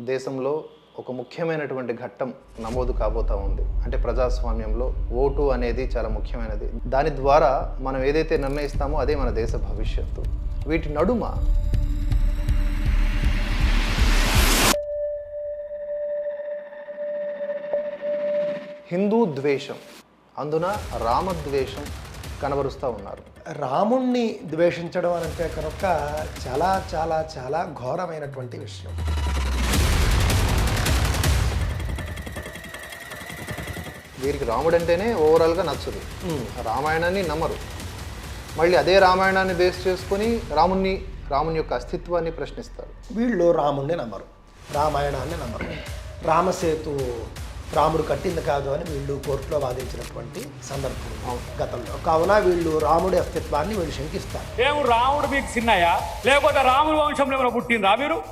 దేశంలో ఒక ముఖ్యమైనటువంటి ఘట్టం నమోదు కాబోతా ఉంది. అంటే ప్రజాస్వామ్యంలో ఓటు అనేది చాలా ముఖ్యమైనది. దాని ద్వారా మనం ఏదైతే నిర్ణయిస్తామో అదే మన దేశ భవిష్యత్తు. వీటి నడుమ హిందూ ద్వేషం. అందున రామద్వేషం కనబరుస్తూ ఉన్నారు. రాముణ్ణి ద్వేషించడం అంటే కనుక చాలా చాలా చాలా ఘోరమైనటువంటి విషయం. వీరికి రాముడు అంటేనే ఓవరాల్గా నచ్చదు. రామాయణాన్ని నమ్మరు. మళ్ళీ అదే రామాయణాన్ని బేస్ చేసుకొని రాముణ్ణి రాముని యొక్క అస్తిత్వాన్ని ప్రశ్నిస్తారు. వీళ్ళు రాముణ్ణి నమ్మరు. రామాయణాన్ని నమ్మరు. రామసేతు రాముడు కట్టింది కాదు అని వీళ్ళు కోర్టులో వాదించినటువంటి సందర్భం గతంలో. కావున వీళ్ళు రాముడి అస్తిత్వాన్ని వీళ్ళు శంకిస్తారు. రాముడు మీకు చిన్నయ్య? లేకపోతే రాముడి వంశంలో పుట్టినరా మీరు?